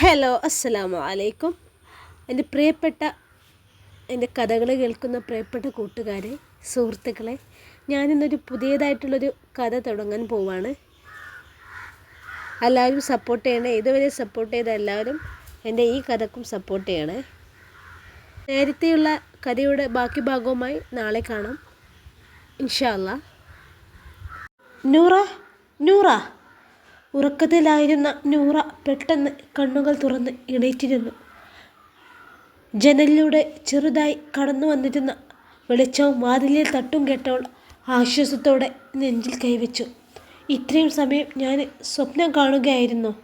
Hello അസ്സലാമു അലൈക്കും എന്റെ പ്രിയപ്പെട്ട എന്റെ കഥകൾ കേൾക്കുന്ന പ്രിയപ്പെട്ട കൂട്ടുകാരെ സുഹൃത്തുക്കളെ ഞാനിന്നൊരു പുതിയതായിട്ടുള്ളൊരു കഥ തുടങ്ങാൻ പോവാണ്. എല്ലാവരും സപ്പോർട്ട് ചെയ്യണേ ഇതുവരെ സപ്പോർട്ട് ചെയ്ത എല്ലാവരും എന്റെ ഈ കഥക്കും സപ്പോർട്ട് ചെയ്യണേ. നേരത്തെയുള്ള കഥയുടെ ബാക്കി ഭാഗവുമായി നാളെ കാണാം. ഇൻഷാല്ല നൂറ നൂറ. ഉറക്കത്തിലായിരുന്ന നൂറ പെട്ടെന്ന് കണ്ണുകൾ തുറന്ന് എണീറ്റിരുന്നു. ജനലിലൂടെ ചെറുതായി കടന്നു വന്നിരുന്ന വെളിച്ചവും വാതിലിൽ തട്ടും കേട്ടവൾ ആശ്വാസത്തോടെ നെഞ്ചിൽ കൈവച്ചു. ഇത്രയും സമയം ഞാൻ സ്വപ്നം കാണുകയായിരുന്നു.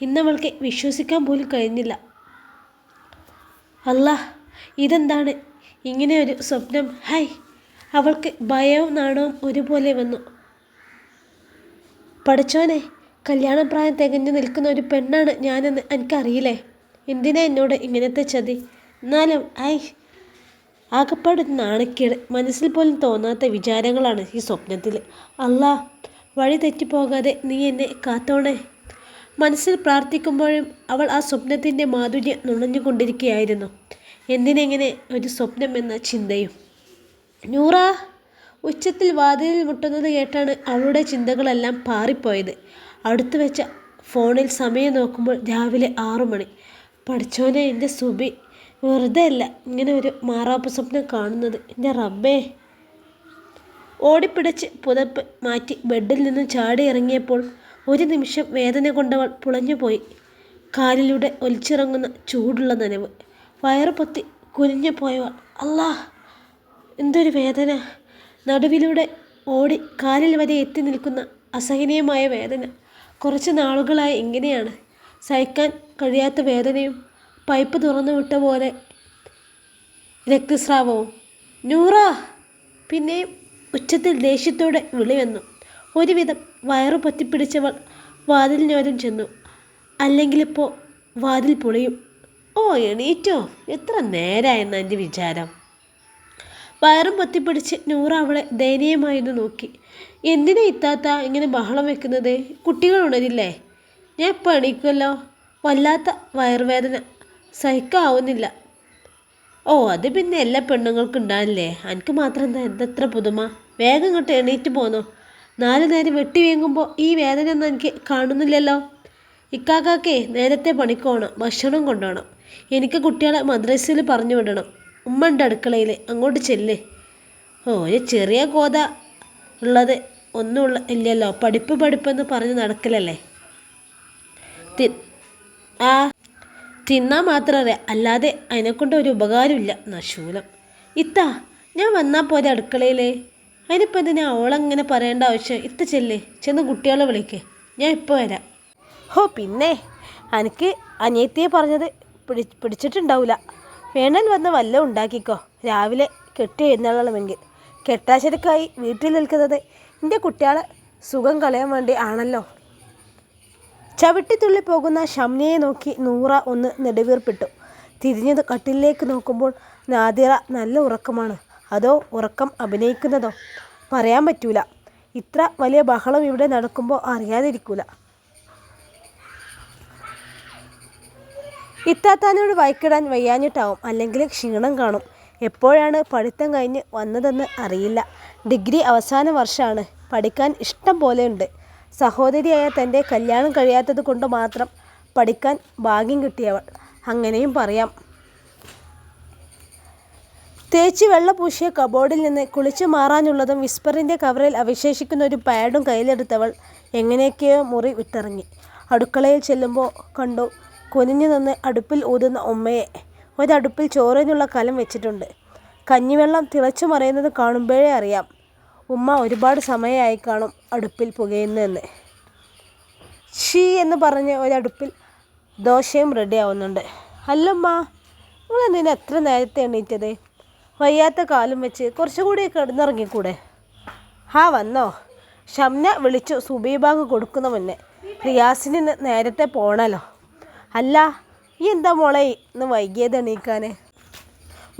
ഇന്നവൾക്ക് വിശ്വസിക്കാൻ പോലും കഴിഞ്ഞില്ല. അല്ല ഇതെന്താണ്? ഇങ്ങനെ ഒരു സ്വപ്നം? ഹൈ അവൾക്ക് ഭയവും നാണവും ഒരുപോലെ വന്നു. പഠിച്ചോനെ കല്യാണപ്രായം തികഞ്ഞു നിൽക്കുന്ന ഒരു പെണ്ണാണ് ഞാനെന്ന് എനിക്കറിയില്ലേ? എന്തിനാ എന്നോട് ഇങ്ങനത്തെ ചതി? എന്നാലും ഐ ആകപ്പാട് നാണക്കേട്. മനസ്സിൽ പോലും തോന്നാത്ത വിചാരങ്ങളാണ് ഈ സ്വപ്നത്തിൽ അല്ലാ വഴി തെറ്റിപ്പോകാതെ നീ എന്നെ കാത്തോണേ. മനസ്സിൽ പ്രാർത്ഥിക്കുമ്പോഴും അവൾ ആ സ്വപ്നത്തിന്റെ മാധുര്യം നുണഞ്ഞുകൊണ്ടിരിക്കുകയായിരുന്നു എന്തിനെങ്ങനെ ഒരു സ്വപ്നം എന്ന ചിന്തയും. നൂറ ഉച്ചത്തിൽ വാതിലിൽ മുട്ടുന്നത് കേട്ടാണ് അവളുടെ ചിന്തകളെല്ലാം പാറിപ്പോയത്. അടുത്ത് വെച്ച ഫോണിൽ സമയം നോക്കുമ്പോൾ രാവിലെ ആറു മണി. പഠിച്ചോനെ എന്റെ സുബി വെറുതെ അല്ല ഇങ്ങനെ ഒരു മാറാപ്പ് സ്വപ്നം കാണുന്നത്. എന്റെ റബ്ബേ. ഓടിപ്പിടച്ച് പുതപ്പ് മാറ്റി ബെഡിൽ നിന്ന് ചാടി ഇറങ്ങിയപ്പോൾ ഒരു നിമിഷം വേദന കൊണ്ടവൾ പുളഞ്ഞുപോയി കാലിലൂടെ ഒലിച്ചിറങ്ങുന്ന ചൂടുള്ള നനവ്. വയറ് പൊത്തി കുനിഞ്ഞു പോയവൾ അല്ലാ എന്തൊരു വേദന. നടുവിലൂടെ ഓടി കാലിൽ വരെ എത്തി നിൽക്കുന്ന അസഹനീയമായ വേദന. കുറച്ച് നാളുകളായി ഇങ്ങനെയാണ്. സഹിക്കാൻ കഴിയാത്ത വേദനയും പൈപ്പ് തുറന്നു വിട്ട പോലെ രക്തസ്രാവവും. നൂറ! പിന്നെയും ഉച്ചത്തിൽ ദേഷ്യത്തോടെ വിളി വന്നു. ഒരുവിധം വയറു പറ്റിപ്പിടിച്ചവൾ വാതിലിനോരം ചെന്നു. അല്ലെങ്കിലിപ്പോൾ വാതിൽ പൊളിയും. ഓ എണീറ്റോ? എത്ര നേരായെന്ന എന്റെ വിചാരം. വയറും പൊത്തിപ്പിടിച്ച് നൂറ അവളെ ദയനീയമായിരുന്നു നോക്കി. എന്തിനാ ഇത്താത്ത ഇങ്ങനെ ബഹളം വെക്കുന്നത്? കുട്ടികൾ ഉണരില്ലേ? ഞാൻ പണിക്കുമല്ലോ. വല്ലാത്ത വയറുവേദന. സഹിക്കാവുന്നില്ല. ഓ അത് പിന്നെ എല്ലാ പെണ്ണുങ്ങൾക്കും ഉണ്ടാവില്ലേ? എനിക്ക് മാത്രം എന്താ എന്തത്ര പുതുമ? വേഗം ഇങ്ങോട്ട് എണീറ്റ് പോന്നോ. നാല് നേരം വെട്ടി വീങ്ങുമ്പോൾ ഈ വേദന ഒന്നും എനിക്ക് കാണുന്നില്ലല്ലോ. ഇക്കാക്കാക്കേ നേരത്തെ പണിക്കോണം ഭക്ഷണം കൊണ്ടുപോകണം എനിക്ക് കുട്ടികളെ മദ്രസയിൽ പറഞ്ഞു വിടണം. ഉമ്മ ഉണ്ട് അടുക്കളയിൽ അങ്ങോട്ട് ചെല്ലേ. ഓ ഒരു ചെറിയ കോത ഉള്ളത്. ഒന്നുമുള്ള ഇല്ലല്ലോ പഠിപ്പ് പഠിപ്പെന്ന് പറഞ്ഞ് നടക്കലല്ലേ? തി ആ തിന്നാൽ മാത്രമേ അല്ലാതെ അതിനെക്കൊണ്ട് ഒരു ഉപകാരമില്ല. നശൂലം ഇത്താ ഞാൻ വന്നാൽ പോലെ അടുക്കളയിൽ അതിനിപ്പോൾ എന്തിനാ അവളങ്ങനെ പറയേണ്ട ആവശ്യം? ഇത്ത ചെല്ലേ ചെന്ന് കുട്ടികളെ വിളിക്കേ. ഞാൻ ഇപ്പോൾ വരാം. ഹോ പിന്നെ എനിക്ക് അനിയത്തിയെ പറഞ്ഞത് പിടി പിടിച്ചിട്ടുണ്ടാവില്ല വേണൽ വന്ന് വല്ലതും ഉണ്ടാക്കിക്കോ. രാവിലെ കെട്ടി എഴുന്നള്ളണമെങ്കിൽ. കെട്ടാശരക്കായി വീട്ടിൽ നിൽക്കുന്നത് എന്റെ കുട്ടികളെ സുഖം കളയാൻ വേണ്ടി ആണല്ലോ. ചവിട്ടിത്തുള്ളി പോകുന്ന ഷംനയെ നോക്കി നൂറ ഒന്ന് നെടുവീർപ്പിട്ടു. തിരിഞ്ഞത് കട്ടിലേക്ക് നോക്കുമ്പോൾ നാദിറ നല്ല ഉറക്കമാണ്. അതോ ഉറക്കം അഭിനയിക്കുന്നതോ? പറയാൻ പറ്റൂല. ഇത്ര വലിയ ബഹളം ഇവിടെ നടക്കുമ്പോൾ അറിയാതിരിക്കൂല. ഇത്താത്താനോട് വൈക്കിടാൻ വയ്യാഞ്ഞിട്ടാവും. അല്ലെങ്കിൽ ക്ഷീണം കാണും. എപ്പോഴാണ് പഠിത്തം കഴിഞ്ഞ് വന്നതെന്ന് അറിയില്ല. ഡിഗ്രി അവസാന വർഷമാണ് പഠിക്കാൻ ഇഷ്ടം പോലെയുണ്ട്. സഹോദരിയായ തന്റെ കല്യാണം കഴിയാത്തത് കൊണ്ട് മാത്രം പഠിക്കാൻ ഭാഗ്യം കിട്ടിയവൾ. അങ്ങനെയും പറയാം. തേച്ച് വെള്ള പൂശിയ കബോർഡിൽ നിന്ന് കുളിച്ചു മാറാനുള്ളതും വിസ്പറിന്റെ കവറിൽ അവശേഷിക്കുന്ന ഒരു പാഡും കയ്യിലെടുത്തവൾ എങ്ങനെയൊക്കെയോ മുറി വിട്ടിറങ്ങി. അടുക്കളയിൽ ചെല്ലുമ്പോൾ കണ്ടു കുനിഞ്ഞു നിന്ന് അടുപ്പിൽ ഊതുന്ന ഉമ്മയെ. ഒരടുപ്പിൽ ചോറിനുള്ള കലം വെച്ചിട്ടുണ്ട്. കഞ്ഞിവെള്ളം തിളച്ചു മറിയുന്നത് കാണുമ്പോഴേ അറിയാം. ഉമ്മ ഒരുപാട് സമയമായി കാണും അടുപ്പിൽ പുകയുന്നതെന്ന്. ഷീ എന്ന് പറഞ്ഞ് ഒരടുപ്പിൽ ദോശയും റെഡി ആവുന്നുണ്ട് അല്ലമ്മ നിങ്ങൾ എന്തിനാ എത്ര നേരത്തെ എണീറ്റത്? വയ്യാത്ത കാലം വെച്ച് കുറച്ചുകൂടി കിടന്നിറങ്ങിക്കൂടെ? ആ വന്നോ. ഷംന വിളിച്ചു സുബീബാഗ് കൊടുക്കുന്ന മുന്നേ. റിയാസിന് നേരത്തെ പോണല്ലോ. അല്ല ഈ എന്താ മോളെ ഇന്ന് വൈകിയത് എണീക്കാൻ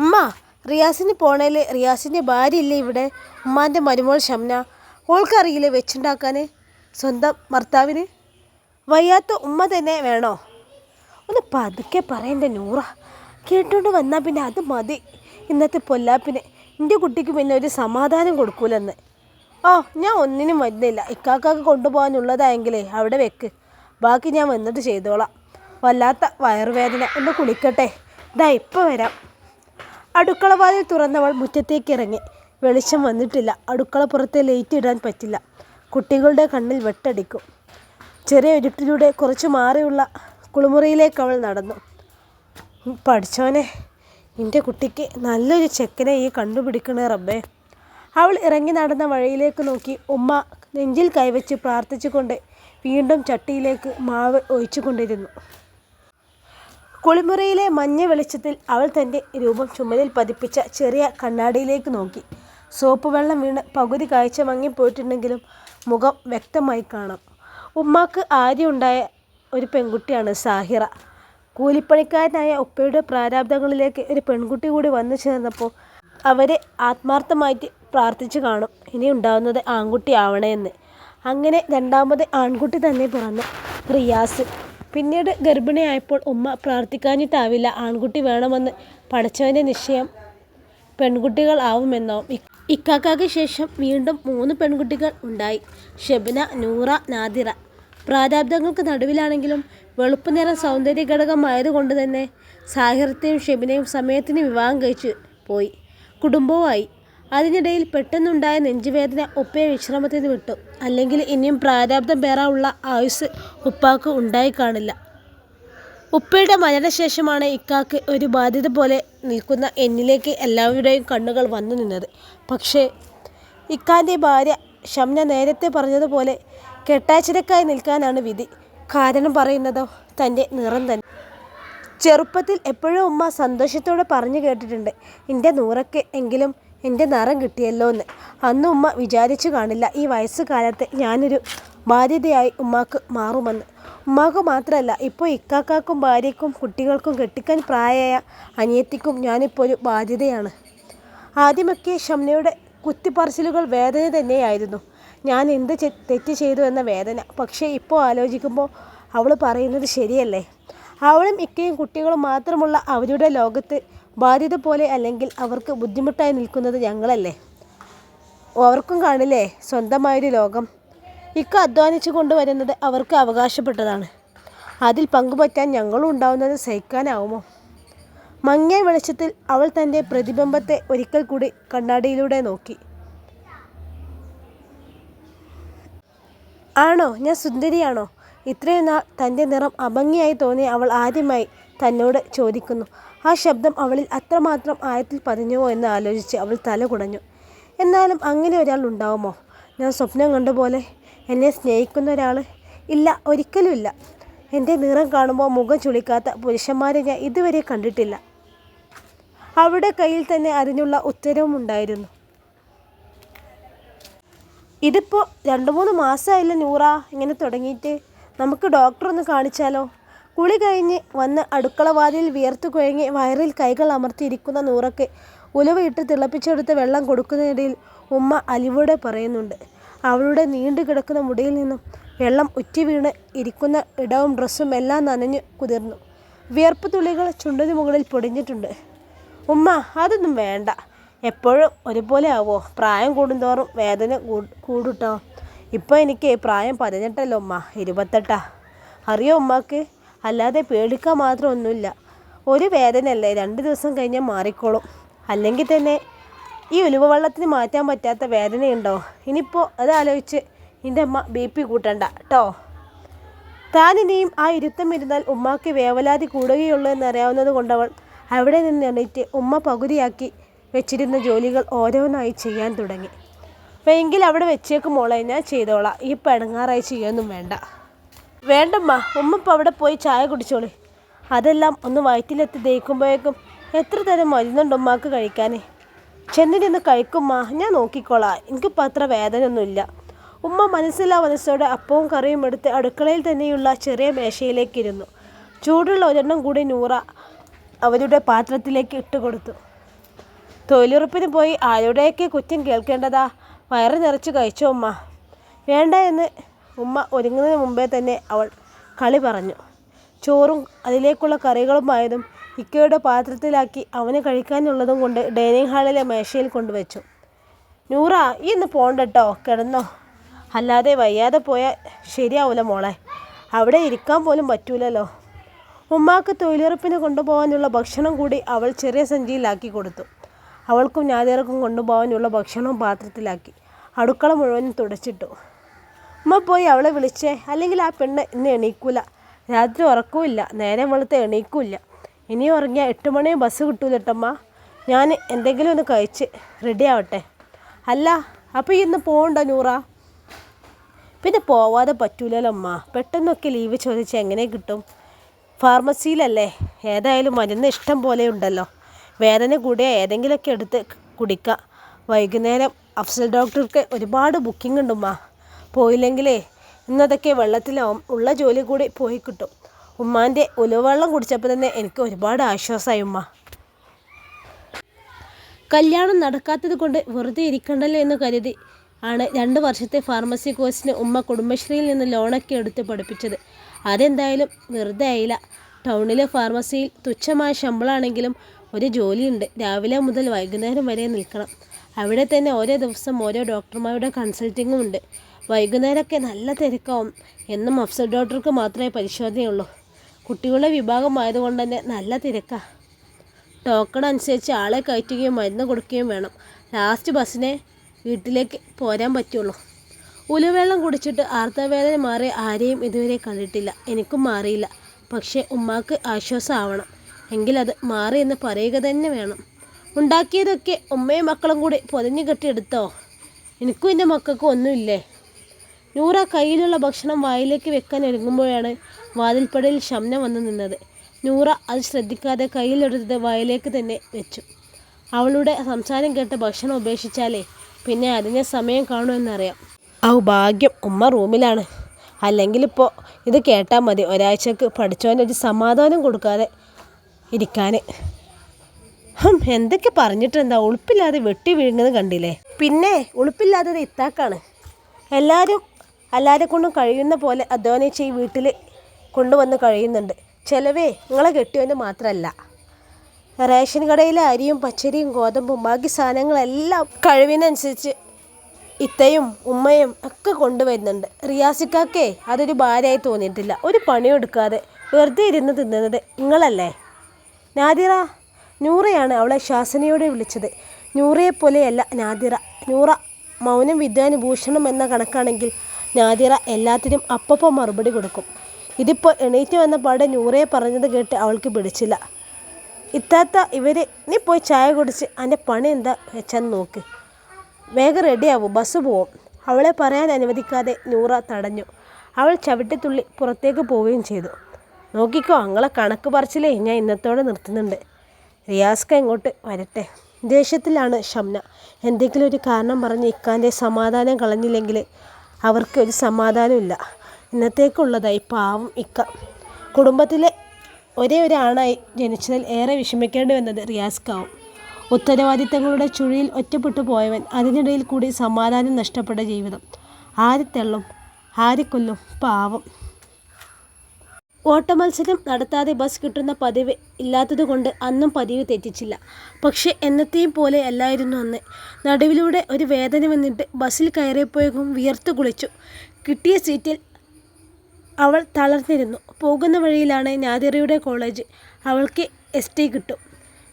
ഉമ്മ റിയാസിന് പോണേൽ റിയാസിന്റെ ഭാര്യ ഇല്ലേ ഇവിടെ? ഉമ്മാന്റെ മരുമോൾ ഷംന. ഓൾക്കറിയില്ലേ വെച്ചുണ്ടാക്കാൻ സ്വന്തം ഭർത്താവിന്? വയ്യാത്ത ഉമ്മ തന്നെ വേണോ? ഒന്ന് പതുക്കെ പറയണ്ട നൂറ. കേട്ടോണ്ട് വന്നാൽ പിന്നെ അത് മതി. ഇന്നത്തെ പൊല്ലാപ്പിന് എന്റെ കുട്ടിക്ക് പിന്നെ ഒരു സമാധാനം കൊടുക്കൂലെന്ന്. ഓ ഞാൻ ഒന്നിനും വരുന്നില്ല. ഇക്കാക്കാക്ക് കൊണ്ടുപോകാനുള്ളതായെങ്കിലേ അവിടെ വെക്ക്. ബാക്കി ഞാൻ വന്നിട്ട് ചെയ്തോളാം. വല്ലാത്ത വയറുവേദന. ഒന്ന് കുളിക്കട്ടെ. ഇതാ ഇപ്പോൾ വരാം. അടുക്കള വാതിൽ തുറന്നവൾ മുറ്റത്തേക്ക് ഇറങ്ങി വെളിച്ചം വന്നിട്ടില്ല. അടുക്കള പുറത്തെ ലൈറ്റ് ഇടാൻ പറ്റില്ല. കുട്ടികളുടെ കണ്ണിൽ വെട്ടടിക്കും. ചെറിയ ഇരുട്ടിലൂടെ കുറച്ച് മാറിയുള്ള കുളിമുറിയിലേക്ക് അവൾ നടന്നു. പഠിച്ചോനെ എന്റെ കുട്ടിക്ക് നല്ലൊരു ചെക്കനെ ഈ കണ്ടുപിടിക്കണേ റബ്ബേ. അവൾ ഇറങ്ങി നടന്ന വഴിയിലേക്ക് നോക്കി. ഉമ്മ നെഞ്ചിൽ കൈവച്ച് പ്രാർത്ഥിച്ചുകൊണ്ട് വീണ്ടും ചട്ടിയിലേക്ക് മാവ് ഒഴിച്ചുകൊണ്ടിരുന്നു. കുളിമുറിയിലെ മഞ്ഞ വെളിച്ചത്തിൽ അവൾ തന്റെ രൂപം ചുമലിൽ പതിപ്പിച്ച ചെറിയ കണ്ണാടിയിലേക്ക് നോക്കി. സോപ്പ് വെള്ളം വീണ് പകുതി കാഴ്ച മങ്ങിപ്പോയിട്ടുണ്ടെങ്കിലും മുഖം വ്യക്തമായി കാണാം. ഉമ്മാക്ക് ആര്യമുണ്ടായ ഒരു പെൺകുട്ടിയാണ് സാഹിറ. കൂലിപ്പണിക്കാരനായ ഉപ്പയുടെ പ്രാരാബ്ദങ്ങളിലേക്ക് ഒരു പെൺകുട്ടി കൂടി വന്നു ചേർന്നപ്പോൾ അവരെ ആത്മാർത്ഥമായിട്ട് പ്രാർത്ഥിച്ചു കാണും. ഇനി ഉണ്ടാകുന്നത് ആൺകുട്ടി എന്ന് അങ്ങനെ രണ്ടാമത് ആൺകുട്ടി തന്നെ പിറന്നു റിയാസ്. പിന്നീട് ഗർഭിണിയായപ്പോൾ ഉമ്മ പ്രാർത്ഥിക്കാഞ്ഞിട്ടാവില്ല. ആൺകുട്ടി വേണമെന്ന് പഠിച്ചവന്റെ നിശ്ചയം പെൺകുട്ടികൾ ആവുമെന്നാവും. ഇ- ഇക്കാക്കാക്ക് ശേഷം വീണ്ടും മൂന്ന് പെൺകുട്ടികൾ ഉണ്ടായി. ഷബന നൂറ നാദിറ. പ്രാരാബ്ദങ്ങൾക്ക് നടുവിലാണെങ്കിലും വെളുപ്പ് നിറം സൗന്ദര്യ ഘടകമായതുകൊണ്ട് തന്നെ സാഹിറത്തെയും ഷെബിനെയും സമയത്തിന് വിവാഹം കഴിച്ച് പോയി. കുടുംബവുമായി. അതിനിടയിൽ പെട്ടെന്നുണ്ടായ നെഞ്ചുവേദന ഉപ്പയെ നിന്ന് വിട്ടു. അല്ലെങ്കിൽ ഇനിയും പ്രാരാബ്ദം പേറാനുള്ള ആയുസ് ഉപ്പാക്ക് ഉണ്ടായി കാണില്ല. ഉപ്പയുടെ മരണശേഷമാണ് ഇക്കാക്ക് ഒരു ബാധ്യത പോലെ നിൽക്കുന്ന എന്നിലേക്ക് എല്ലാവരുടെയും കണ്ണുകൾ വന്നു നിന്നത്. പക്ഷേ ഇക്കാന്റെ ഭാര്യ ഷംന നേരത്തെ പറഞ്ഞതുപോലെ കെട്ടാച്ചിരക്കായി നിൽക്കാനാണ് വിധി. കാരണം പറയുന്നതോ തന്റെ നിറം തന്നെ. ചെറുപ്പത്തിൽ എപ്പോഴും ഉമ്മ സന്തോഷത്തോടെ പറഞ്ഞു കേട്ടിട്ടുണ്ട് എന്റെ നൂറൊക്കെ എങ്കിലും എന്റെ നിറം കിട്ടിയല്ലോ എന്ന് അന്ന് ഉമ്മ വിചാരിച്ചു കാണില്ല ഈ വയസ്സുകാലത്ത് ഞാനൊരു ബാധ്യതയായി ഉമ്മാക്ക് മാറുമെന്ന്. ഉമ്മാക്ക് മാത്രമല്ല ഇപ്പോൾ ഇക്കാക്കാക്കും ഭാര്യയ്ക്കും കുട്ടികൾക്കും കെട്ടിക്കാൻ പ്രായമായ അനിയത്തിക്കും ഞാനിപ്പോൾ ഒരു ബാധ്യതയാണ്. ആദ്യമൊക്കെ ഷംനയുടെ കുത്തിപ്പറിച്ചിലുകൾ വേദന തന്നെയായിരുന്നു. ഞാൻ എന്ത് തെറ്റ് ചെയ്തു എന്ന വേദന. പക്ഷേ ഇപ്പോൾ ആലോചിക്കുമ്പോൾ അവൾ പറയുന്നത് ശരിയല്ലേ? അവളും ഇക്കയും കുട്ടികളും മാത്രമുള്ള അവരുടെ ലോകത്ത് ബാധ്യത പോലെ അല്ലെങ്കിൽ അവർക്ക് ബുദ്ധിമുട്ടായി നിൽക്കുന്നത് ഞങ്ങളല്ലേ? അവർക്കും കാണില്ലേ? സ്വന്തമായൊരു ലോകം. ഇക്ക അധ്വാനിച്ചു കൊണ്ടുവരുന്നത് അവർക്ക് അവകാശപ്പെട്ടതാണ്. അതിൽ പങ്കുപറ്റാൻ ഞങ്ങളും ഉണ്ടാവുന്നത് സഹിക്കാനാവുമോ? മങ്ങിയ വെളിച്ചത്തിൽ അവൾ തന്റെ പ്രതിബിംബത്തെ ഒരിക്കൽ കൂടി കണ്ണാടിയിലൂടെ നോക്കി. ആണോ? ഞാൻ സുന്ദരിയാണോ? ഇത്രയും നാൾ തന്റെ നിറം അഭംഗിയായി തോന്നിയ അവൾ ആദ്യമായി തന്നോട് ചോദിക്കുന്നു. ആ ശബ്ദം അവളിൽ അത്രമാത്രം ആയത്തിൽ പതിഞ്ഞുവോ എന്ന് ആലോചിച്ച് അവൾ തല കുടഞ്ഞു. എന്നാലും അങ്ങനെ ഒരാൾ ഉണ്ടാവുമോ? ഞാൻ സ്വപ്നം കണ്ടുപോലെ എന്നെ സ്നേഹിക്കുന്ന ഒരാൾ? ഇല്ല ഒരിക്കലും ഇല്ല. എന്റെ നിറം കാണുമ്പോൾ മുഖം ചുളിക്കാത്ത പുരുഷന്മാരെ ഞാൻ ഇതുവരെ കണ്ടിട്ടില്ല. അവിടെ കയ്യിൽ തന്നെ അതിനുള്ള ഉത്തരവും ഉണ്ടായിരുന്നു. ഇതിപ്പോൾ രണ്ട് മൂന്ന് മാസമായില്ല നൂറ? ഇങ്ങനെ തുടങ്ങിയിട്ട്. നമുക്ക് ഡോക്ടറൊന്ന് കാണിച്ചാലോ? കുളി കഴിഞ്ഞ് വന്ന് അടുക്കള വാതിലിൽ വിയർത്തു കുഴങ്ങി വയറിൽ കൈകൾ അമർത്തിയിരിക്കുന്ന നൂറയ്ക്ക് ഉലവയിട്ട് തിളപ്പിച്ചെടുത്ത് വെള്ളം കൊടുക്കുന്നതിനിടയിൽ ഉമ്മ അലിവോടെ പറയുന്നുണ്ട്. അവളുടെ നീണ്ടു കിടക്കുന്ന മുടിയിൽ നിന്നും വെള്ളം ഉറ്റി വീണ് ഇരിക്കുന്ന ഇടവും ഡ്രസ്സും എല്ലാം നനഞ്ഞു കുതിർന്നു. വിയർപ്പ് തുള്ളികൾ ചുണ്ടിന് മുകളിൽ പൊടിഞ്ഞിട്ടുണ്ട്. ഉമ്മ അതൊന്നും വേണ്ട. എപ്പോഴും ഒരുപോലെ ആവോ? പ്രായം കൂടുന്തോറും വേദന കൂടുട്ടോ? ഇപ്പോൾ എനിക്ക് പ്രായം പതിനെട്ടല്ലോ ഉമ്മ? ഇരുപത്തെട്ടാ. അറിയോ ഉമ്മാക്ക്? അല്ലാതെ പേടിക്കാൻ മാത്രമൊന്നുമില്ല. ഒരു വേദനയല്ലേ? രണ്ട് ദിവസം കഴിഞ്ഞാൽ മാറിക്കോളും. അല്ലെങ്കിൽ തന്നെ ഈ ഉലുവ വെള്ളത്തിന് മാറ്റാൻ പറ്റാത്ത വേദനയുണ്ടോ? ഇനിയിപ്പോൾ അതാലോചിച്ച് എന്റെ അമ്മ ബി പി കൂട്ടണ്ട കേട്ടോ താൻ ആ ഇരുത്തം ഇരുന്നാൽ ഉമ്മാക്ക് വേവലാതി കൂടുകയുള്ളൂ എന്നറിയാവുന്നത് കൊണ്ടവൾ അവിടെ നിന്ന് എണീറ്റ് ഉമ്മ പകുതിയാക്കി വെച്ചിരുന്ന ജോലികൾ ഓരോന്നായി ചെയ്യാൻ തുടങ്ങി. എങ്കിൽ അവിടെ വെച്ചേക്ക് മോളെ ഞാൻ ചെയ്തോളാം. ഈ പെടങ്ങാറായി ചെയ്യൊന്നും വേണ്ട. വേണ്ടമ്മ ഉമ്മ ഇപ്പം അവിടെ പോയി ചായ കുടിച്ചോളി. അതെല്ലാം ഒന്ന് വയറ്റിലെത്തി ദഹിക്കുമ്പോഴേക്കും എത്ര തരം മരുന്നുണ്ട് ഉമ്മാക്ക് കഴിക്കാൻ ചെന്നിരുന്ന് കഴിക്കുമ്മ ഞാൻ നോക്കിക്കോളാം. എനിക്കിപ്പോൾ അത്ര വേദനയൊന്നുമില്ല. ഉമ്മ മനസ്സിലാ മനസ്സോടെ അപ്പവും കറിയും എടുത്ത് അടുക്കളയിൽ തന്നെയുള്ള ചെറിയ മേശയിലേക്കിരുന്നു. ചൂടുള്ള ഒരെണ്ണം കൂടി നൂറ അവരുടെ പാത്രത്തിലേക്ക് ഇട്ട് കൊടുത്തു. തൊഴിലുറപ്പിന് പോയി ആരുടെയൊക്കെ കുറ്റം കേൾക്കേണ്ടതാ? വയറ് നിറച്ച് കഴിച്ചോ ഉമ്മ? വേണ്ട എന്ന് ഉമ്മ ഒരുങ്ങുന്നതിന് മുമ്പേ തന്നെ അവൾ കളി പറഞ്ഞു. ചോറും അതിലേക്കുള്ള കറികളും ആയതും ഇക്കയുടെ പാത്രത്തിലാക്കി അവന് കഴിക്കാനുള്ളതും കൊണ്ട് ഡൈനിങ് ഹാളിലെ മേശയിൽ കൊണ്ടുവച്ചു. നൂറ ഈ ഇന്ന് പോണ്ടട്ടോ? കിടന്നോ? അല്ലാതെ വയ്യാതെ പോയാൽ ശരിയാവൂല മോളെ. അവിടെ ഇരിക്കാൻ പോലും പറ്റൂലല്ലോ. ഉമ്മാക്ക് തൊഴിലുറപ്പിന് കൊണ്ടുപോകാനുള്ള ഭക്ഷണം കൂടി അവൾ ചെറിയ സഞ്ചിയിലാക്കി കൊടുത്തു. അവൾക്കും ഞാതിറക്കും കൊണ്ടുപോകാനുള്ള ഭക്ഷണവും പാത്രത്തിലാക്കി. അടുക്കള മുഴുവനും തുടച്ചിട്ടു. ഉമ്മ പോയി അവളെ വിളിച്ചേ. അല്ലെങ്കിൽ ആ പെണ്ണ് ഇന്ന് എണീക്കൂല. രാത്രി ഉറക്കവുമില്ല നേരം വെളുത്ത് എണീക്കൂല ഇനി ഉറങ്ങിയാൽ എട്ട് മണി ബസ് കിട്ടൂല കിട്ടൂലട്ടമ്മ ഞാൻ എന്തെങ്കിലും ഒന്ന് കഴിച്ച് റെഡി ആവട്ടെ. അല്ല അപ്പോൾ ഇന്ന് പോകണ്ട നൂറ? പിന്നെ പോവാതെ പറ്റൂലല്ലോ അമ്മ പെട്ടെന്നൊക്കെ ലീവ് ചോദിച്ചാൽ എങ്ങനെ കിട്ടും? ഫാർമസിയിലല്ലേ ഏതായാലും മരുന്ന് ഇഷ്ടം പോലെ ഉണ്ടല്ലോ. വേദന കൂടിയ ഏതെങ്കിലുമൊക്കെ എടുത്ത് കുടിക്കുക വൈകുന്നേരം അഫ്സൽ ഡോക്ടർക്ക് ഒരുപാട് ബുക്കിംഗ് ഉണ്ട് ഉമ്മ. പോയില്ലെങ്കിലേ ഇന്നതൊക്കെ വെള്ളത്തിലാവും. ഉള്ള ജോലി കൂടി പോയി കിട്ടും. ഉമ്മാന്റെ ഉലുവെള്ളം കുടിച്ചപ്പോൾ തന്നെ എനിക്ക് ഒരുപാട് ആശ്വാസമായി ഉമ്മ. കല്യാണം നടക്കാത്തത് കൊണ്ട് വെറുതെ ഇരിക്കണ്ടല്ലോ എന്ന് കരുതി ആണ് രണ്ട് വർഷത്തെ ഫാർമസി കോഴ്സിന് ഉമ്മ കുടുംബശ്രീയിൽ നിന്ന് ലോണൊക്കെ എടുത്ത് പഠിപ്പിച്ചത്. അതെന്തായാലും വെറുതെ ആയില്ല. ടൗണിലെ ഫാർമസിയിൽ തുച്ഛമായ ശമ്പളമാണെങ്കിലും ഒരു ജോലിയുണ്ട്. രാവിലെ മുതൽ വൈകുന്നേരം വരെ നിൽക്കണം. അവിടെ തന്നെ ഓരോ ദിവസം ഓരോ ഡോക്ടർമാരുടെ കൺസൾട്ടിങ്ങും ഉണ്ട്. വൈകുന്നേരമൊക്കെ നല്ല തിരക്കാവും. എന്നും അഫ്സൽ ഡോക്ടർക്ക് മാത്രമേ പരിശോധനയുള്ളൂ. കുട്ടികളുടെ വിഭാഗം ആയതുകൊണ്ട് തന്നെ നല്ല തിരക്കാണ് ടോക്കൺ അനുസരിച്ച് ആളെ കയറ്റുകയും മരുന്ന് കൊടുക്കുകയും വേണം. ലാസ്റ്റ് ബസ്സിനെ വീട്ടിലേക്ക് പോരാൻ പറ്റുള്ളൂ. ഉലുവെള്ളം കുടിച്ചിട്ട് ആർത്തവേദന മാറി ആരെയും ഇതുവരെ കണ്ടിട്ടില്ല. എനിക്കും മാറിയില്ല. പക്ഷേ ഉമ്മാക്ക് ആശ്വാസമാവണം. എങ്കിലത് മാറി എന്ന് പറയുക തന്നെ വേണം. ഉണ്ടാക്കിയതൊക്കെ ഉമ്മയും മക്കളും കൂടി പൊതിഞ്ഞു കെട്ടിയെടുത്തോ? എനിക്കും എന്റെ മക്കൾക്കും ഒന്നുമില്ലേ? നൂറ കയ്യിലുള്ള ഭക്ഷണം വായിലേക്ക് വെക്കാൻ ഒരുങ്ങുമ്പോഴാണ് വാതിൽപ്പടയിൽ ശമനം വന്നു നിന്നത്. നൂറ അത് ശ്രദ്ധിക്കാതെ കയ്യിലെടുത്തത് വയലേക്ക് തന്നെ വെച്ചു. അവളുടെ സംസാരം കേട്ട് ഭക്ഷണം ഉപേക്ഷിച്ചാലേ പിന്നെ അതിനെ സമയം കാണുമെന്നറിയാം ഔ ഭാഗ്യം. ഉമ്മ റൂമിലാണ്. അല്ലെങ്കിൽ ഇപ്പോൾ ഇത് കേട്ടാൽ മതി. ഒരാഴ്ചക്ക് പഠിച്ചവനൊരു സമാധാനം കൊടുക്കാതെ ഇരിക്കാൻ എന്തൊക്കെ പറഞ്ഞിട്ടെന്താ? ഉളുപ്പില്ലാതെ വെട്ടി വീഴുന്നത് കണ്ടില്ലേ? പിന്നെ ഉളുപ്പില്ലാത്തത് ഇത്താക്കാണ്. എല്ലാവരും എല്ലാവരെ കൊണ്ടും കഴിയുന്ന പോലെ അധ്വാനിച്ച് ഈ വീട്ടിൽ കൊണ്ടുവന്ന് കഴിയുന്നുണ്ട്. ചിലവേ നിങ്ങളെ കെട്ടിയവന് മാത്രമല്ല റേഷൻ കടയിലെ അരിയും പച്ചരിയും ഗോതമ്പും ബാക്കി സാധനങ്ങളെല്ലാം കഴിവിനനുസരിച്ച് ഇത്തയും ഉമ്മയും ഒക്കെ കൊണ്ടുവരുന്നുണ്ട്. റിയാസിക്കാക്കേ അതൊരു ഭാര്യയായി തോന്നിയിട്ടില്ല. ഒരു പണിയും എടുക്കാതെ വെറുതെ ഇരുന്ന് തിന്നുന്നത് നിങ്ങളല്ലേ? നാദിറ നൂറയാണ് അവളെ ശാസനയോടെ വിളിച്ചത്. നൂറയെപ്പോലെയല്ല നാദിറ. നൂറ മൗനം വിദ്വാനുഭൂഷണം എന്ന കണക്കാണെങ്കിൽ നാദിറ എല്ലാത്തിനും അപ്പപ്പം മറുപടി കൊടുക്കും. ഇതിപ്പോൾ എണീറ്റ് വന്ന പാടെ നൂറയെ പറഞ്ഞത് കേട്ട് അവൾക്ക് പിടിച്ചില്ല. ഇത്താത്ത ഇവർ നീ പോയി ചായ കുടിച്ച് എന്റെ പണി എന്താ വെച്ചാൽ നോക്ക്. വേഗം റെഡിയാവും ബസ് പോവും. അവളെ പറയാൻ അനുവദിക്കാതെ നൂറ തടഞ്ഞു. അവൾ ചവിട്ടിത്തുള്ളി പുറത്തേക്ക് പോവുകയും ചെയ്തു. നോക്കിക്കോ അങ്ങളെ കണക്ക് പറച്ചിലേ ഞാൻ ഇന്നത്തോടെ നിർത്തുന്നുണ്ട്. റിയാസ്ക ഇങ്ങോട്ട് വരട്ടെ. ദേഷ്യത്തിലാണ് ഷംന. എന്തെങ്കിലും ഒരു കാരണം പറഞ്ഞ് ഇക്കാന്റെ സമാധാനം കളഞ്ഞില്ലെങ്കിൽ അവർക്ക് ഒരു സമാധാനമില്ല. ഇന്നത്തേക്കുള്ളതായി പാവം ഇക്ക. കുടുംബത്തിലെ ഒരേ ഒരു ആണായി ജനിച്ചതിൽ ഏറെ വിഷമിക്കേണ്ടി വന്നത് റിയാസ്കാവും ഉത്തരവാദിത്തങ്ങളുടെ ചുഴിയിൽ ഒറ്റപ്പെട്ടു പോയവൻ അതിനിടയിൽ കൂടി സമാധാനം നഷ്ടപ്പെട്ട ജീവിതം. ആര് തെള്ളും ആര് കൊല്ലും പാവം. ഓട്ടമത്സരം നടത്താതെ ബസ് കിട്ടുന്ന പതിവ് ഇല്ലാത്തതുകൊണ്ട് അന്നും പതിവ് തെറ്റിച്ചില്ല. പക്ഷേ എന്നത്തെയും പോലെ അല്ലായിരുന്നു അന്ന്. നടുവിലൂടെ ഒരു വേദന വന്നിട്ട് ബസ്സിൽ കയറിയപ്പോഴേക്കും വിയർത്തു കുളിച്ചു. കിട്ടിയ സീറ്റിൽ അവൾ തളർന്നിരുന്നു. പോകുന്ന വഴിയിലാണ് നാദിറയുടെ കോളേജ്. അവൾക്ക് എസ് ടി കിട്ടും.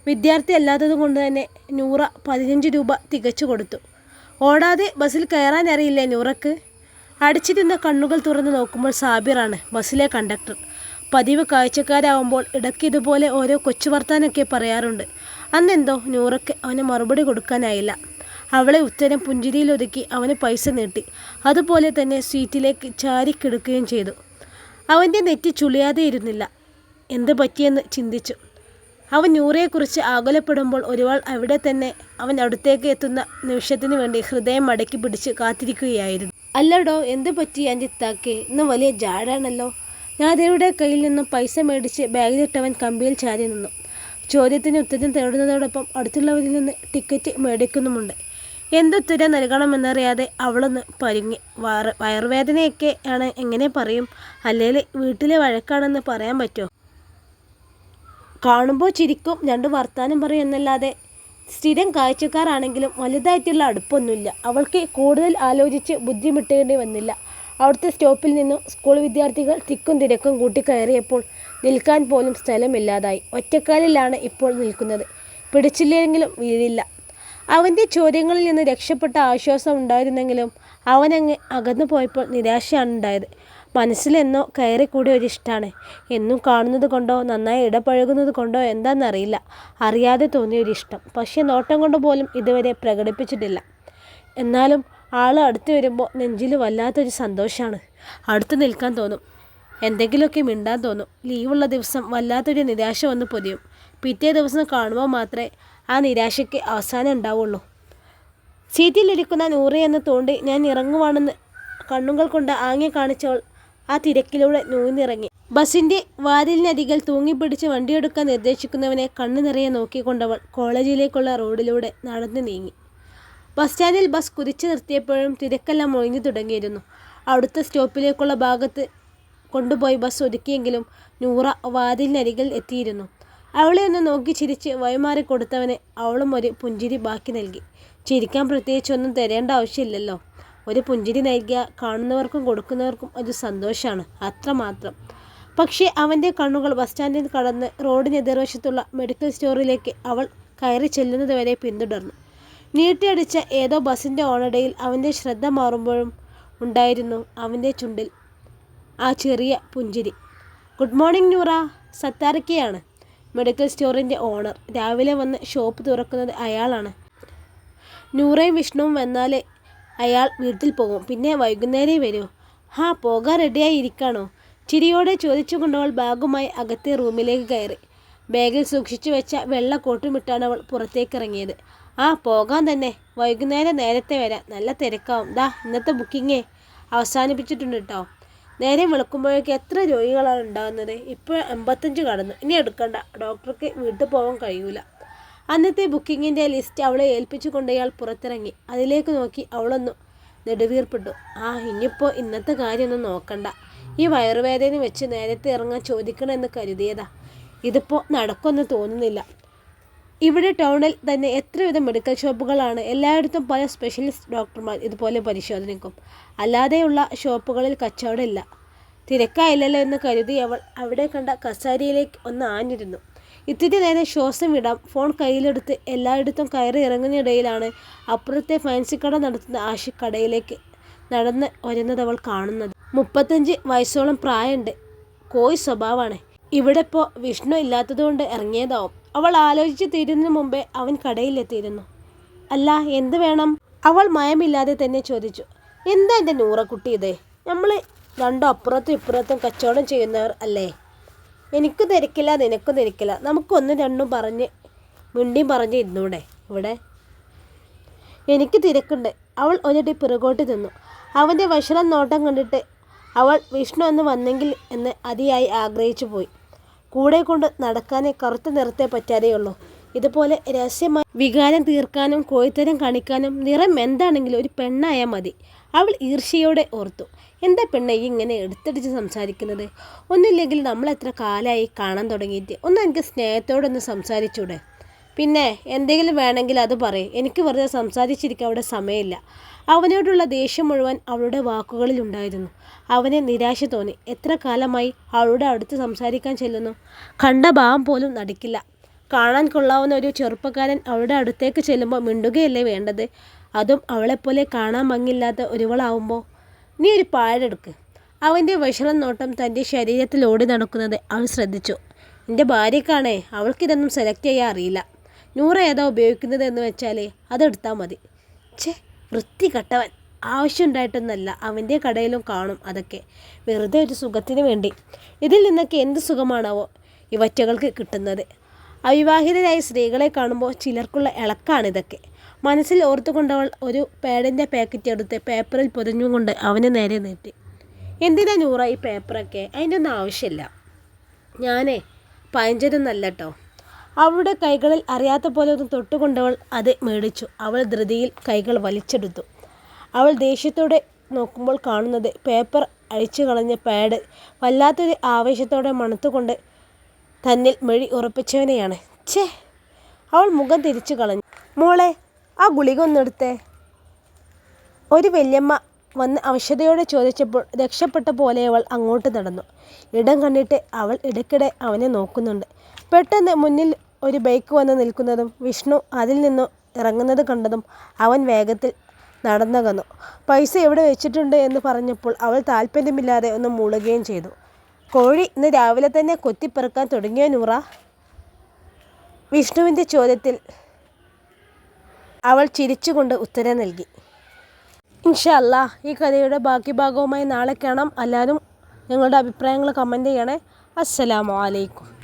വിദ്യാർത്ഥി അല്ലാത്തതുകൊണ്ട് തന്നെ നൂറ പതിനഞ്ച് രൂപ തികച്ചു കൊടുത്തു. ഓടാതെ ബസ്സിൽ കയറാൻ നൂറക്ക്? അടിച്ചിരുന്ന കണ്ണുകൾ തുറന്ന് നോക്കുമ്പോൾ സാബിറാണ് ബസ്സിലെ കണ്ടക്ടർ. പതിവ് കാഴ്ചക്കാരാവുമ്പോൾ ഇടയ്ക്ക് ഇതുപോലെ ഓരോ കൊച്ചു വർത്താനൊക്കെ പറയാറുണ്ട്. അന്നെന്തോ നൂറയ്ക്ക് അവന് മറുപടി കൊടുക്കാനായില്ല. അവളെ ഉത്തരം പുഞ്ചിരിയിലൊതുക്കി അവന് പൈസ നീട്ടി. അതുപോലെ തന്നെ സീറ്റിലേക്ക് ചാരിക്കിടക്കുകയും ചെയ്തു. അവന്റെ നെറ്റി ചുളിയാതെ ഇരുന്നില്ല. എന്ത് പറ്റിയെന്ന് ചിന്തിച്ചു. അവൻ നൂറയെക്കുറിച്ച് ആകുലപ്പെടുമ്പോൾ ഒരുവാൾ അവിടെ തന്നെ അവൻ അടുത്തേക്ക് എത്തുന്ന നിമിഷത്തിന് വേണ്ടി ഹൃദയം മടക്കി പിടിച്ച് കാത്തിരിക്കുകയായിരുന്നു. അല്ലടോ എന്ത് പറ്റി എന്റെ ഇത്താക്കെ ഇന്ന് വലിയ ജാടാണല്ലോ. നാദേവിടെ കയ്യിൽ നിന്നും പൈസ മേടിച്ച് ബാഗിലിട്ടവൻ കമ്പിയിൽ ചാരി നിന്നു. ചോദ്യത്തിന് ഉത്തരം തേടുന്നതോടൊപ്പം അടുത്തുള്ളവരിൽ നിന്ന് ടിക്കറ്റ് മേടിക്കുന്നുമുണ്ട്. എന്തുത്തര നൽകണമെന്നറിയാതെ അവളൊന്ന് പരുങ്ങി. വയറ് വയറുവേദനയൊക്കെ ആണ് എങ്ങനെ പറയും? അല്ലെങ്കിൽ വീട്ടിലെ വഴക്കാണെന്ന് പറയാൻ പറ്റുമോ? കാണുമ്പോൾ ചിരിക്കും രണ്ട് വർത്താനം പറയും എന്നല്ലാതെ സ്ഥിരം കാഴ്ചക്കാരാണെങ്കിലും വലുതായിട്ടുള്ള അടുപ്പൊന്നുമില്ല. അവൾക്ക് കൂടുതൽ ആലോചിച്ച് ബുദ്ധിമുട്ടേണ്ടി വന്നില്ല. അവിടുത്തെ സ്റ്റോപ്പിൽ നിന്നും സ്കൂൾ വിദ്യാർത്ഥികൾ തിക്കും തിരക്കും കൂട്ടിക്കയറിയപ്പോൾ നിൽക്കാൻ പോലും സ്ഥലമില്ലാതായി. ഒറ്റക്കാലിലാണ് ഇപ്പോൾ നിൽക്കുന്നത്. പിടിച്ചില്ലെങ്കിലും വീഴില്ല. അവന്റെ ചോദ്യങ്ങളിൽ നിന്ന് രക്ഷപ്പെട്ട ആശ്വാസം ഉണ്ടായിരുന്നെങ്കിലും അവനങ്ങ് അകന്നു പോയപ്പോൾ നിരാശയാണ് ഉണ്ടായത്. മനസ്സിലെന്നോ കയറിക്കൂടിയ ഒരു ഇഷ്ടമാണ് എന്നും കാണുന്നത് കൊണ്ടോ നന്നായി ഇടപഴകുന്നത് കൊണ്ടോ എന്താണെന്നറിയില്ല അറിയാതെ തോന്നിയ ഒരു ഇഷ്ടം. പക്ഷേ നോട്ടം കൊണ്ട് പോലും ഇതുവരെ പ്രകടിപ്പിച്ചിട്ടില്ല. എന്നാലും ആൾ അടുത്ത് വരുമ്പോൾ നെഞ്ചിൽ വല്ലാത്തൊരു സന്തോഷമാണ് അടുത്ത് നിൽക്കാൻ തോന്നും. എന്തെങ്കിലുമൊക്കെ മിണ്ടാൻ തോന്നും. ലീവുള്ള ദിവസം വല്ലാത്തൊരു നിരാശ വന്ന് പൊതിയും. പിറ്റേ ദിവസം കാണുമ്പോൾ മാത്രമേ ആ നിരാശയ്ക്ക് അവസാനം ഉണ്ടാവുള്ളൂ. സീറ്റിലിരിക്കുന്ന നൂറി എന്ന് തോണ്ടി ഞാൻ ഇറങ്ങുവാണെന്ന് കണ്ണുകൾ കൊണ്ട് ആങ്ങി കാണിച്ചവൾ ആ തിരക്കിലൂടെ നൂന്നിറങ്ങി. ബസിന്റെ വാതിലിനരികിൽ തൂങ്ങിപ്പിടിച്ച് വണ്ടിയെടുക്കാൻ നിർദ്ദേശിക്കുന്നവനെ കണ്ണു നിറയെ നോക്കിക്കൊണ്ടവൾ കോളേജിലേക്കുള്ള റോഡിലൂടെ നടന്നു നീങ്ങി. ബസ് സ്റ്റാൻഡിൽ ബസ് കുതിച്ചു നിർത്തിയപ്പോഴും തിരക്കെല്ലാം ഒഴിഞ്ഞു തുടങ്ങിയിരുന്നു. അടുത്ത സ്റ്റോപ്പിലേക്കുള്ള ഭാഗത്ത് കൊണ്ടുപോയി ബസ് ഒതുക്കിയെങ്കിലും നൂറ വാതിലിനരികിൽ എത്തിയിരുന്നു. അവളെ ഒന്ന് നോക്കി ചിരിച്ച് വഴിമാറി കൊടുത്തവനെ അവളും ഒരു പുഞ്ചിരി ബാക്കി നൽകി. ചിരിക്കാൻ പ്രത്യേകിച്ചൊന്നും തരേണ്ട ആവശ്യമില്ലല്ലോ. ഒരു പുഞ്ചിരി നൽകിയ കാണുന്നവർക്കും കൊടുക്കുന്നവർക്കും ഒരു സന്തോഷമാണ് അത്രമാത്രം പക്ഷേ അവന്റെ കണ്ണുകൾ ബസ് സ്റ്റാൻഡിൽ കടന്ന് റോഡിനെതിർവശത്തുള്ള മെഡിക്കൽ സ്റ്റോറിലേക്ക് അവൾ കയറി ചെല്ലുന്നതുവരെ പിന്തുടർന്നു. നീട്ടിയടിച്ച ഏതോ ബസിന്റെ ഓണടയിൽ അവന്റെ ശ്രദ്ധ മാറുമ്പോഴും ഉണ്ടായിരുന്നു അവന്റെ ചുണ്ടിൽ ആ ചെറിയ പുഞ്ചിരി. Good morning Noora. സത്താരക്കയാണ്. മെഡിക്കൽ സ്റ്റോറിന്റെ ഓണർ. രാവിലെ വന്ന് ഷോപ്പ് തുറക്കുന്നത് അയാളാണ്. നൂറയും വിഷ്ണുവും വന്നാൽ അയാൾ വീട്ടിൽ പോകും. പിന്നെ വൈകുന്നേരം വരൂ. ഹാ പോകാൻ റെഡിയായി ഇരിക്കാണോ ചിരിയോടെ ചോദിച്ചുകൊണ്ടവൾ ബാഗുമായി അകത്തെ റൂമിലേക്ക് കയറി. ബാഗിൽ സൂക്ഷിച്ചു വെച്ച വെള്ള കോട്ടുമിട്ടാണ് അവൾ പുറത്തേക്ക് ഇറങ്ങിയത് ആ പോകാൻ തന്നെ. വൈകുന്നേരം നേരത്തെ വരാം. നല്ല തിരക്കാവും. ദാ ഇന്നത്തെ ബുക്കിങ്ങേ അവസാനിപ്പിച്ചിട്ടുണ്ട് കേട്ടോ നേരെ വിളക്കുമ്പോഴേക്ക് എത്ര രോഗികളാണ് ഉണ്ടാകുന്നത്? ഇപ്പോൾ എൺപത്തഞ്ച് കടന്നു. ഇനി എടുക്കണ്ട. ഡോക്ടർക്ക് വീട്ടിൽ പോകാൻ കഴിയൂല. അന്നത്തെ ബുക്കിങ്ങിന്റെ ലിസ്റ്റ് അവളെ ഏൽപ്പിച്ചു കൊണ്ടയാൾ പുറത്തിറങ്ങി. അതിലേക്ക് നോക്കി അവളൊന്നു നെടുവീർപ്പിട്ടു. ആ ഇനിയിപ്പോൾ ഇന്നത്തെ കാര്യമൊന്നും നോക്കണ്ട. ഈ വയറുവേദന വെച്ച് നേരത്തെ ഇറങ്ങാൻ ചോദിക്കണമെന്ന് കരുതിയതാ. ഇതിപ്പോൾ നടക്കുമെന്ന് തോന്നുന്നില്ല. ഇവിടെ ടൗണിൽ തന്നെ എത്രവിധം മെഡിക്കൽ ഷോപ്പുകളാണ് എല്ലായിടത്തും പല സ്പെഷ്യലിസ്റ്റ് ഡോക്ടർമാർ ഇതുപോലെ പരിശോധനയ്ക്കും. അല്ലാതെയുള്ള ഷോപ്പുകളിൽ കച്ചവടമില്ല. തിരക്കായില്ലല്ലോ എന്ന് കരുതി അവൾ അവിടെ കണ്ട കസാരിയിലേക്ക് ഒന്ന് ആഞ്ഞിരുന്നു. ഇത്തിരി നേരം ശ്വാസം വിടാം. ഫോൺ കയ്യിലെടുത്ത് എല്ലായിടത്തും കയറി ഇറങ്ങുന്നിടയിലാണ് അപ്പുറത്തെ ഫാൻസി കട നടത്തുന്ന ആഷി കടയിലേക്ക് നടന്ന് വരുന്നത് അവൾ കാണുന്നത്. മുപ്പത്തഞ്ച് വയസ്സോളം പ്രായമുണ്ട്. കോയി സ്വഭാവമാണ്. ഇവിടെ ഇപ്പോൾ വിഷ്ണു ഇല്ലാത്തതുകൊണ്ട് ഇറങ്ങിയതാവും. അവൾ ആലോചിച്ച് തീരുന്നതിന് മുമ്പേ അവൻ കടയിലെത്തിയിരുന്നു. അല്ല എന്ത് വേണം? അവൾ മയമില്ലാതെ തന്നെ ചോദിച്ചു. എന്താ എന്റെ നൂറക്കുട്ടി ഇതേ? നമ്മൾ രണ്ടും അപ്പുറത്തും ഇപ്പുറത്തും കച്ചവടം ചെയ്യുന്നവർ അല്ലേ? എനിക്ക് തിരക്കില്ല നിനക്കും തിരക്കില്ല. നമുക്കൊന്നും രണ്ടും പറഞ്ഞ് മിണ്ടിയും പറഞ്ഞ് ഇരുന്നൂടെ ഇവിടെ? എനിക്ക് തിരക്കുണ്ട്. അവൾ ഒരിടി പിറകോട്ട് നിന്നു. അവന്റെ വഷളം നോട്ടം കണ്ടിട്ട് അവൾ വിഷ്ണു എന്ന് വന്നെങ്കിൽ എന്ന് അതിയായി ആഗ്രഹിച്ചു പോയി കൂടെ കൊണ്ട് നടക്കാനേ കറുത്ത നിറത്തെ പറ്റാതെയുള്ളൂ. ഇതുപോലെ രഹസ്യമായി വികാരം തീർക്കാനും കോഴിത്തരം കാണിക്കാനും നിറം എന്താണെങ്കിലും ഒരു പെണ്ണായാൽ മതി. അവൾ ഈർഷ്യയോടെ ഓർത്തു. എന്താ പെണ്ണെ ഇങ്ങനെ എടുത്തടിച്ച് സംസാരിക്കുന്നത്? ഒന്നുമില്ലെങ്കിൽ നമ്മളെത്ര കാലമായി കാണാൻ തുടങ്ങിയിട്ട്? ഒന്ന് എനിക്ക് സ്നേഹത്തോടൊന്ന് സംസാരിച്ചൂടെ? പിന്നെ എന്തെങ്കിലും വേണമെങ്കിൽ അത് പറയും. എനിക്ക് വെറുതെ സംസാരിച്ചിരിക്കാൻ അവിടെ സമയമില്ല. അവനോടുള്ള ദേഷ്യം മുഴുവൻ അവളുടെ വാക്കുകളിൽ ഉണ്ടായിരുന്നു. അവന് നിരാശ തോന്നി. എത്ര കാലമായി അവളുടെ അടുത്ത് സംസാരിക്കാൻ ചെല്ലുന്നു? കണ്ട ഭാവം പോലും നടിക്കില്ല. കാണാൻ കൊള്ളാവുന്ന ഒരു ചെറുപ്പക്കാരൻ അവളുടെ അടുത്തേക്ക് ചെല്ലുമ്പോൾ മിണ്ടുകയല്ലേ വേണ്ടത്? അതും അവളെപ്പോലെ കാണാൻ ഭംഗിയില്ലാത്ത ഒരുവളാവുമ്പോൾ നീ ഒരു പാഴെടുക്ക് അവന്റെ വിഷണം നോട്ടം തന്റെ ശരീരത്തിൽ ഓടി നടക്കുന്നത് അവൻ ശ്രദ്ധിച്ചു. എന്റെ ഭാര്യക്കാണേ അവൾക്കിതൊന്നും സെലക്ട് ചെയ്യാൻ അറിയില്ല. നൂറ് ഏതാ ഉപയോഗിക്കുന്നത് എന്ന് വെച്ചാൽ അതെടുത്താൽ മതി. ഛേ വൃത്തി കെട്ടവൻ ആവശ്യമുണ്ടായിട്ടൊന്നല്ല. അവന്റെ കടയിലും കാണും അതൊക്കെ. വെറുതെ ഒരു സുഖത്തിന് വേണ്ടി. ഇതിൽ നിന്നൊക്കെ എന്ത് സുഖമാണാവോ ഇവറ്റകൾക്ക് കിട്ടുന്നത്. അവിവാഹിതരായ സ്ത്രീകളെ കാണുമ്പോൾ ചിലർക്കുള്ള ഇളക്കാണിതൊക്കെ. മനസ്സിൽ ഓർത്തുകൊണ്ടവൾ ഒരു പാഡിന്റെ പാക്കറ്റ് എടുത്ത് പേപ്പറിൽ പൊതിഞ്ഞുകൊണ്ട് അവന് നേരെ നീട്ടി. എന്തിനാ നൂറ ഈ പേപ്പറൊക്കെ? അതിന്റെ ഒന്നും ആവശ്യമില്ല. ഞാനേ പയഞ്ചതൊന്നല്ല കേട്ടോ അവളുടെ കൈകളിൽ അറിയാത്ത പോലെ ഒന്ന് തൊട്ടുകൊണ്ടവൾ അത് മേടിച്ചു. അവൾ ധൃതിയിൽ കൈകൾ വലിച്ചെടുത്തു. അവൾ ദേഷ്യത്തോടെ നോക്കുമ്പോൾ കാണുന്നത് പേപ്പർ അഴിച്ചു കളഞ്ഞ പാഡ്. വല്ലാത്തൊരു ആവേശത്തോടെ മണത്തുകൊണ്ട് തന്നിൽ മെഴി ഉറപ്പിച്ചവനെയാണ്. ഛേ അവൾ മുഖം തിരിച്ചു കളഞ്ഞു. മോളെ ആ ഗുളിക ഒന്നെടുത്തേ ഒരു വല്യമ്മ വന്ന് അവശതയോടെ ചോദിച്ചപ്പോൾ രക്ഷപ്പെട്ട പോലെ അവൾ അങ്ങോട്ട് നടന്നു. ഇടം കണ്ടിട്ട് അവൾ ഇടയ്ക്കിടെ അവനെ നോക്കുന്നുണ്ട്. പെട്ടെന്ന് മുന്നിൽ ഒരു ബൈക്ക് വന്ന് നിൽക്കുന്നതും വിഷ്ണു അതിൽ നിന്ന് ഇറങ്ങുന്നത് കണ്ടതും അവൻ വേഗത്തിൽ നടന്നകന്നു പൈസ എവിടെ വെച്ചിട്ടുണ്ട് എന്ന് പറഞ്ഞപ്പോൾ അവൾ താല്പര്യമില്ലാതെ ഒന്ന് മൂളുകയും ചെയ്തു. കോഴി ഇന്ന് രാവിലെ തന്നെ കൊത്തിപ്പെറുക്കാൻ തുടങ്ങിയ നൂറ? വിഷ്ണുവിന്റെ ചോദ്യത്തിൽ അവൾ ചിരിച്ചുകൊണ്ട് ഉത്തരം നൽകി. ഇൻഷല്ല ഈ കഥയുടെ ബാക്കി ഭാഗവുമായി നാളെ കാണാം. എല്ലാവരും നിങ്ങളുടെ അഭിപ്രായങ്ങൾ കമന്റ് ചെയ്യണേ. അസ്സലാമു അലൈക്കും.